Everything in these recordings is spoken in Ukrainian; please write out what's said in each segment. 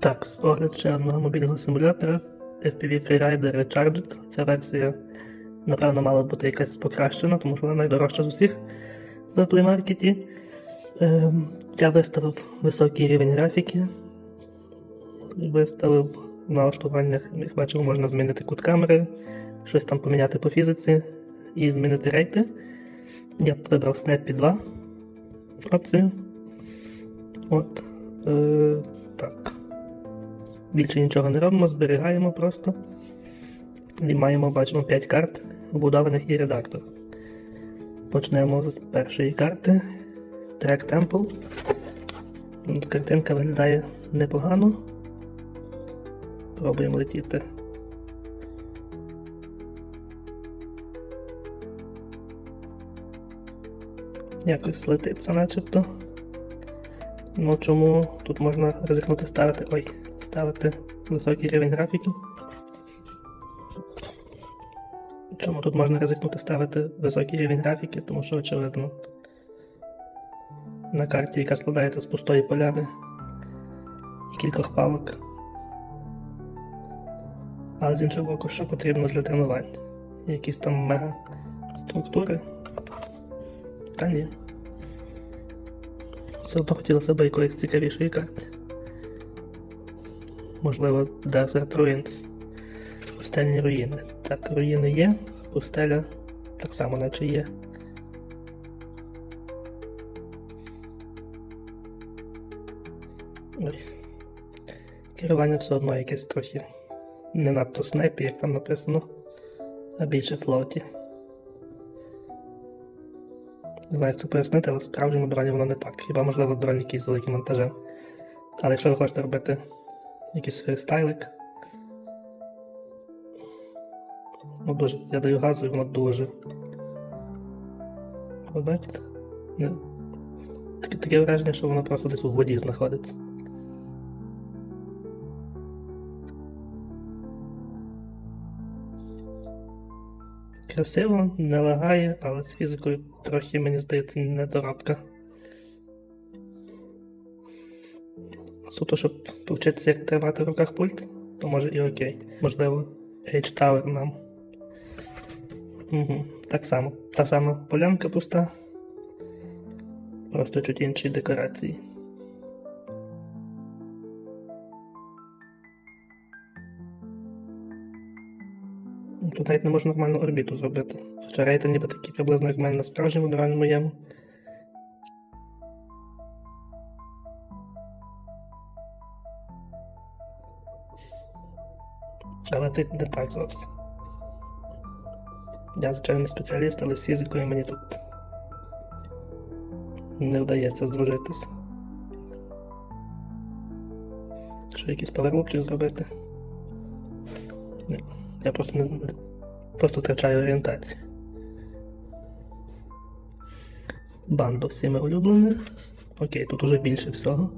Так, з огляд ще одного мобільного симулятора FPV Freerider Recharged. Ця версія, напевно, мала бути якась покращена, тому що вона найдорожча з усіх в плеймаркеті. Ем, я виставив високий рівень графіки. Виставив в налаштуваннях, як бачимо, можна змінити кут камери, щось там поміняти по фізиці і змінити рейти. Я вибрав Snappy 2 опцію. От. Е, так. Більше нічого не робимо, зберігаємо просто. І маємо, бачимо 5 карт, вбудованих і редактор. Почнемо з першої карти. Track Temple. Картинка виглядає непогано. Пробуємо летіти. Якось летиться начебто. Ну чому тут можна ризикнути ставити. Ой, ставити високий рівень графіки. Чому тут можна ризикнути ставити високий рівень графіки, тому що очевидно на карті, яка складається з пустої поляни і кількох палок. Але з іншого боку, що потрібно для тренувань? Якісь там мега структури. Та ні. Все одно хотілося б якоїсь цікавішої карти. Можливо, Desert Ruins. Пустельні руїни. Так, руїни є, пустеля так само наче є. Ой. Керування все одно якесь трохи не надто снайпі, як там написано, а більше флоті. Не знаю, це пояснити, але справді модулювання воно не так. Хіба можливо дрон якийсь з великим монтажем. Але якщо ви хочете робити якийсь фрістайлик, ну дуже, я даю газу і воно дуже. Ви бачите? Не. Таке, таке враження, що воно просто десь у воді знаходиться. Красиво, не лагає, але з фізикою трохи, мені здається, недоробка. Суто, щоб повчитися, як тримати в руках пульт, то може і окей. Можливо, H-Tower нам. Угу. Так само. Та сама полянка пуста. Просто чуть інші декорації. Тут навіть не можна нормальну орбіту зробити. Хоча рейти ніби такі приблизно як в мене на справжньому дорогу моєму. Але не так зовсім. Я, звичайно, спеціаліст, але з фізикою мені тут не вдається здружитися. Що якийсь павернупчик зробити? Ні. Я просто не просто втрачаю орієнтацію. Бандо всіми улюблених. Окей, тут уже більше всього.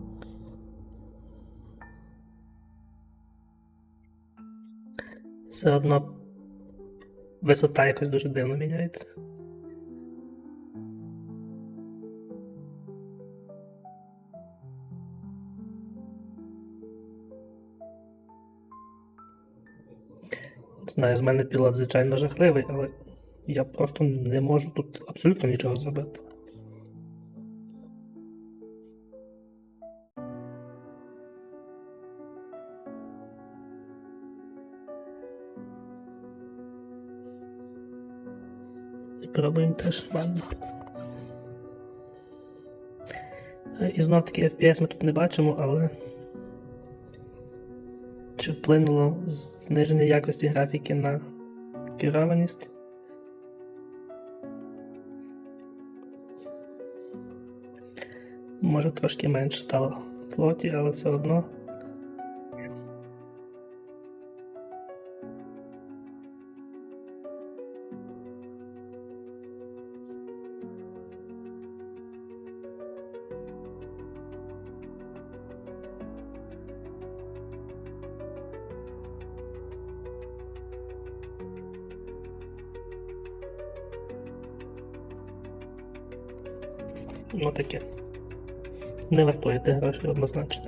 Все одно висота якось дуже дивно міняється. Знаю, з мене пілот, звичайно, жахливий, але я просто не можу тут абсолютно нічого зробити. І пробуємо теж банда. І знов таки FPS ми тут не бачимо, але чи вплинуло зниження якості графіки на керованість? Може трошки менше стало в флоті, але все одно. Ну таке. Не вартуєте гроші однозначно.